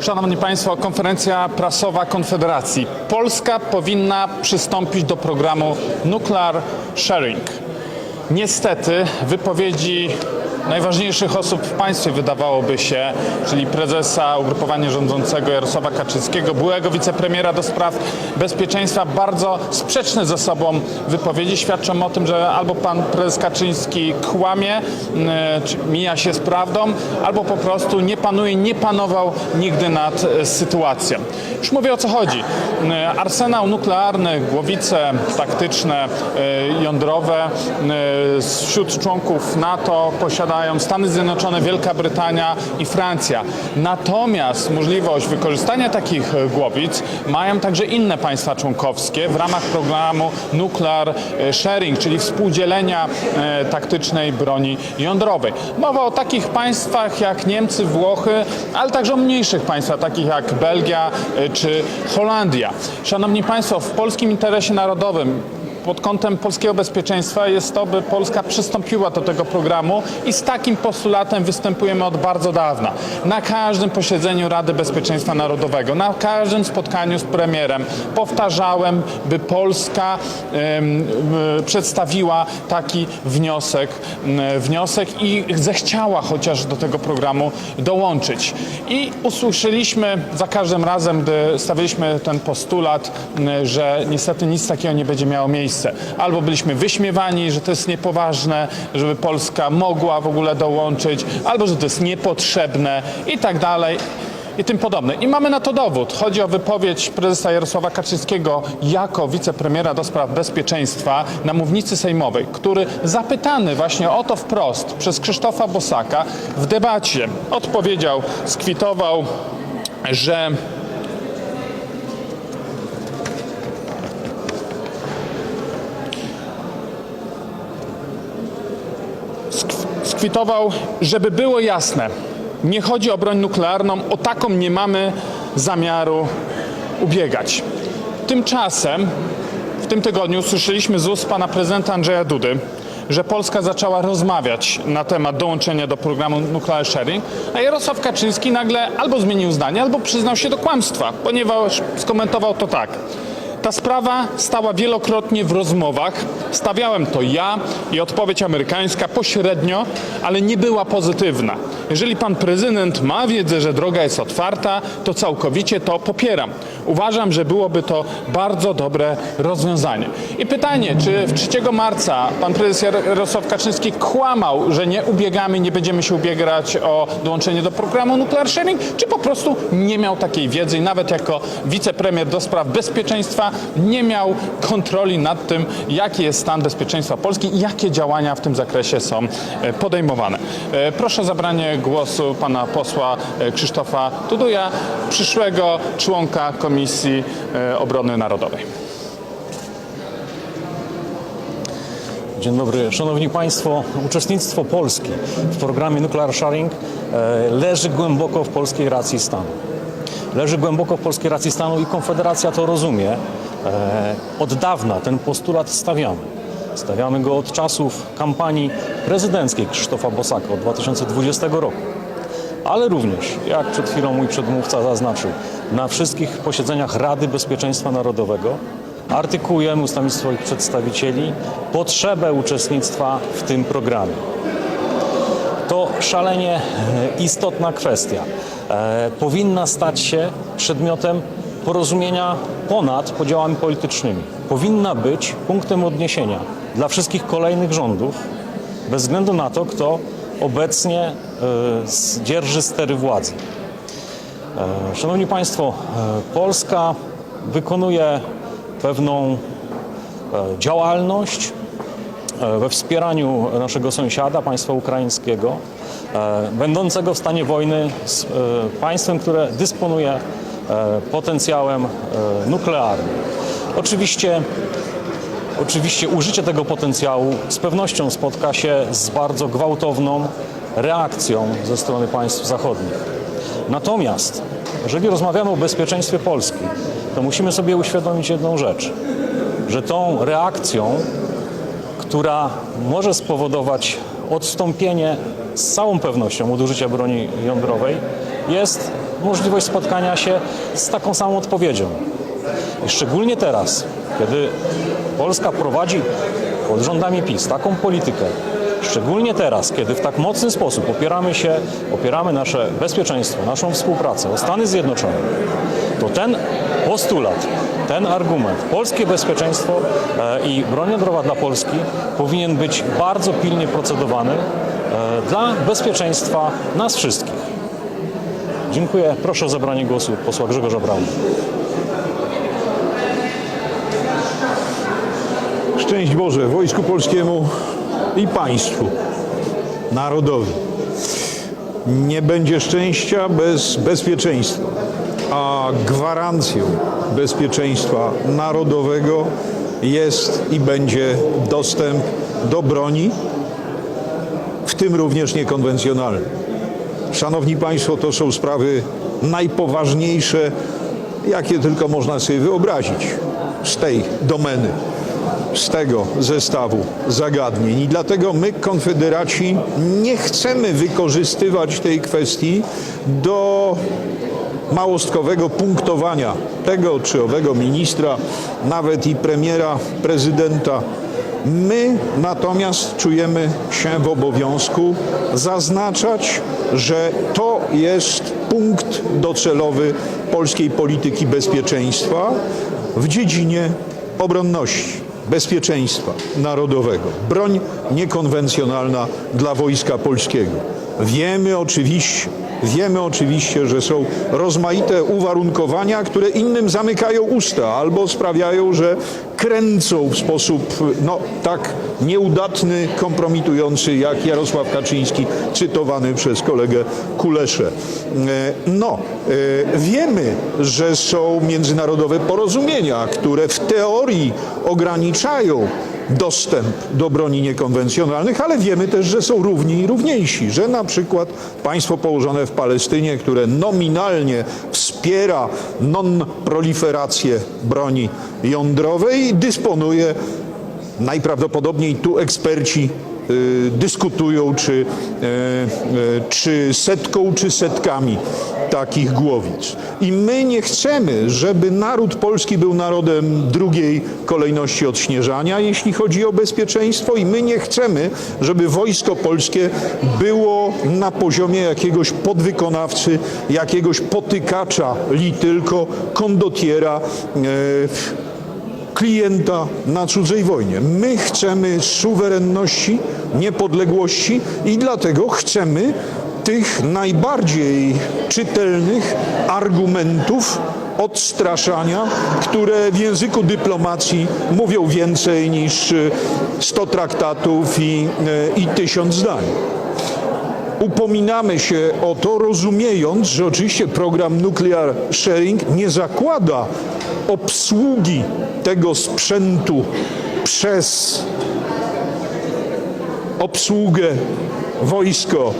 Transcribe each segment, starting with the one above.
Szanowni Państwo, konferencja prasowa Konfederacji. Polska powinna przystąpić do programu Nuclear Sharing. Niestety wypowiedzi najważniejszych osób w państwie wydawałoby się, czyli prezesa ugrupowania rządzącego Jarosława Kaczyńskiego, byłego wicepremiera do spraw bezpieczeństwa, bardzo sprzeczne ze sobą wypowiedzi świadczą o tym, że albo pan prezes Kaczyński kłamie, czy mija się z prawdą, albo po prostu nie panuje, nie panował nigdy nad e, sytuacją. Już mówię o co chodzi. Mm, Arsenał nuklearny, głowice taktyczne, e, jądrowe e, wśród członków NATO posiadają Stany Zjednoczone, Wielka Brytania i Francja. Natomiast możliwość wykorzystania takich e, głowic mają także inne państwa członkowskie w ramach programu Nuclear Sharing, czyli współdzielenia e, taktycznej broni jądrowej. Mowa o takich państwach jak Niemcy, Włochy, ale także o mniejszych państwach, takich jak Belgia e, czy Holandia. Szanowni Państwo, w polskim interesie narodowym pod kątem polskiego bezpieczeństwa jest to, by Polska przystąpiła do tego programu i z takim postulatem występujemy od bardzo dawna. Na każdym posiedzeniu Rady Bezpieczeństwa Narodowego, na każdym spotkaniu z premierem powtarzałem, by Polska przedstawiła taki wniosek, wniosek i zechciała chociaż do tego programu dołączyć. I usłyszeliśmy za każdym razem, gdy stawialiśmy ten postulat, że niestety nic takiego nie będzie miało miejsca. Albo byliśmy wyśmiewani, że to jest niepoważne, żeby Polska mogła w ogóle dołączyć, albo że to jest niepotrzebne i tak dalej. I tym podobne. I mamy na to dowód. Chodzi o wypowiedź prezesa Jarosława Kaczyńskiego jako wicepremiera do spraw bezpieczeństwa na mównicy sejmowej, który zapytany właśnie o to wprost przez Krzysztofa Bosaka w debacie odpowiedział, skwitował, że skwitował, żeby było jasne, nie chodzi o broń nuklearną, o taką nie mamy zamiaru ubiegać. Tymczasem w tym tygodniu słyszeliśmy z ust pana prezydenta Andrzeja Dudy, że Polska zaczęła rozmawiać na temat dołączenia do programu Nuclear Sharing, a Jarosław Kaczyński nagle albo zmienił zdanie, albo przyznał się do kłamstwa, ponieważ skomentował to tak. Ta sprawa stała wielokrotnie w rozmowach. Stawiałem to ja i odpowiedź amerykańska pośrednio, ale nie była pozytywna. Jeżeli pan prezydent ma wiedzę, że droga jest otwarta, to całkowicie to popieram. Uważam, że byłoby to bardzo dobre rozwiązanie. I pytanie, czy w 3 marca pan prezes Jarosław Kaczyński kłamał, że nie ubiegamy, nie będziemy się ubiegać o dołączenie do programu Nuclear Sharing, czy po prostu nie miał takiej wiedzy i nawet jako wicepremier do spraw bezpieczeństwa nie miał kontroli nad tym, jaki jest stan bezpieczeństwa Polski i jakie działania w tym zakresie są e, podejmowane. E, Proszę o zabranie głosu pana posła e, Krzysztofa Tuduja, przyszłego członka Komisji e, Obrony Narodowej. Dzień dobry. Szanowni Państwo, uczestnictwo Polski w programie Nuclear Sharing e, leży głęboko w polskiej racji stanu. Leży głęboko w polskiej racji stanu i Konfederacja to rozumie. E, Od dawna ten postulat stawiamy. Stawiamy go od czasów kampanii prezydenckiej Krzysztofa Bosaka od 2020 roku. Ale również, jak przed chwilą mój przedmówca zaznaczył, na wszystkich posiedzeniach Rady Bezpieczeństwa Narodowego artykułujemy ustami swoich przedstawicieli potrzebę uczestnictwa w tym programie. To szalenie e, istotna kwestia. E, powinna stać się przedmiotem porozumienia ponad podziałami politycznymi. Powinna być punktem odniesienia dla wszystkich kolejnych rządów, bez względu na to, kto obecnie e, dzierży stery władzy. E, Szanowni Państwo, e, Polska wykonuje pewną działalność we wspieraniu naszego sąsiada, państwa ukraińskiego, będącego w stanie wojny z państwem, które dysponuje potencjałem nuklearnym. Oczywiście Oczywiście użycie tego potencjału z pewnością spotka się z bardzo gwałtowną reakcją ze strony państw zachodnich. Natomiast, jeżeli rozmawiamy o bezpieczeństwie Polski, to musimy sobie uświadomić jedną rzecz, że tą reakcją, która może spowodować odstąpienie z całą pewnością od użycia broni jądrowej, jest możliwość spotkania się z taką samą odpowiedzią. I szczególnie teraz, kiedy Polska prowadzi pod rządami PiS taką politykę, szczególnie teraz, kiedy w tak mocny sposób opieramy się, opieramy nasze bezpieczeństwo, naszą współpracę o Stany Zjednoczone, to ten postulat, ten argument, polskie bezpieczeństwo e, i broń jądrowa dla Polski powinien być bardzo pilnie procedowany e, dla bezpieczeństwa nas wszystkich. Dziękuję. Proszę o zabranie głosu posła Grzegorza Brauna. Szczęść Boże Wojsku Polskiemu i państwu narodowi. Nie będzie szczęścia bez bezpieczeństwa, a gwarancją bezpieczeństwa narodowego jest i będzie dostęp do broni, w tym również niekonwencjonalnej. Szanowni Państwo, to są sprawy najpoważniejsze, jakie tylko można sobie wyobrazić z tej domeny, z tego zestawu zagadnień. I dlatego my, konfederaci, nie chcemy wykorzystywać tej kwestii do małostkowego punktowania tego czy owego ministra, nawet i premiera, prezydenta. My natomiast czujemy się w obowiązku zaznaczać, że to jest punkt docelowy polskiej polityki bezpieczeństwa w dziedzinie obronności, bezpieczeństwa narodowego. Broń niekonwencjonalna dla Wojska Polskiego. Wiemy oczywiście, wiemy oczywiście, że są rozmaite uwarunkowania, które innym zamykają usta albo sprawiają, że kręcą w sposób no, tak nieudatny, kompromitujący jak Jarosław Kaczyński, cytowany przez kolegę Kuleszę. E, No, e, wiemy, że są międzynarodowe porozumienia, które w teorii ograniczają dostęp do broni niekonwencjonalnych, ale wiemy też, że są równi i równiejsi, że na przykład państwo położone w Palestynie, które nominalnie wspiera non-proliferację broni jądrowej, dysponuje najprawdopodobniej tu eksperci dyskutują, czy, y, y, czy setką, czy setkami takich głowic. I my nie chcemy, żeby naród polski był narodem drugiej kolejności odśnieżania, jeśli chodzi o bezpieczeństwo, i my nie chcemy, żeby wojsko polskie było na poziomie jakiegoś podwykonawcy, jakiegoś potykacza li tylko, kondotiera, e, klienta na cudzej wojnie. My chcemy suwerenności, niepodległości i dlatego chcemy tych najbardziej czytelnych argumentów odstraszania, które w języku dyplomacji mówią więcej niż 100 traktatów i, i tysiąc zdań upominamy się o to, rozumiejąc, że oczywiście program Nuclear Sharing nie zakłada obsługi tego sprzętu przez obsługę wojsko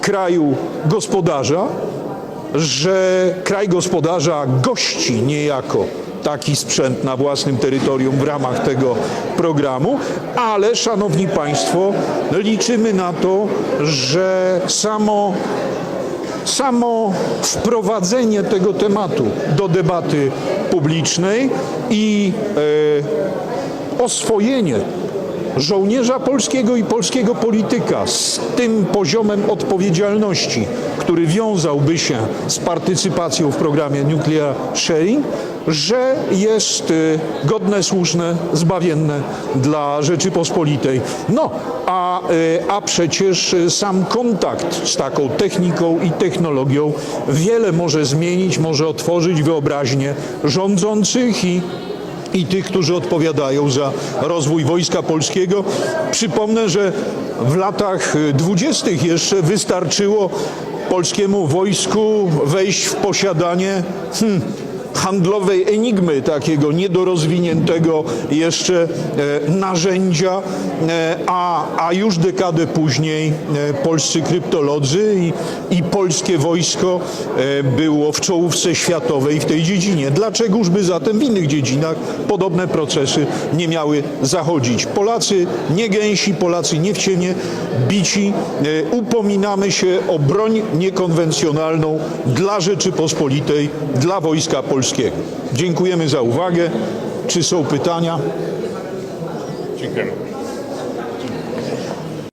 kraju gospodarza, że kraj gospodarza gości niejako taki sprzęt na własnym terytorium w ramach tego programu, ale szanowni Państwo, liczymy na to, że samo samo wprowadzenie tego tematu do debaty publicznej i e, oswojenie żołnierza polskiego i polskiego polityka z tym poziomem odpowiedzialności, który wiązałby się z partycypacją w programie Nuclear Sharing, że jest e, godne, słuszne, zbawienne dla Rzeczypospolitej. No, a, e, a przecież e, sam kontakt z taką techniką i technologią wiele może zmienić, może otworzyć wyobraźnię rządzących i i tych, którzy odpowiadają za rozwój Wojska Polskiego. Przypomnę, że w latach dwudziestych jeszcze wystarczyło polskiemu wojsku wejść w posiadanie hmm, handlowej enigmy, takiego niedorozwiniętego jeszcze e, narzędzia, e, a, a już dekadę później e, polscy kryptolodzy i, i polskie wojsko było w czołówce światowej w tej dziedzinie. Dlaczegoż by zatem w innych dziedzinach podobne procesy nie miały zachodzić? Polacy nie gęsi, Polacy nie w cienie, bici, upominamy się o broń niekonwencjonalną dla Rzeczypospolitej, dla Wojska Polskiego. Dziękujemy za uwagę. Czy są pytania? Dziękujemy.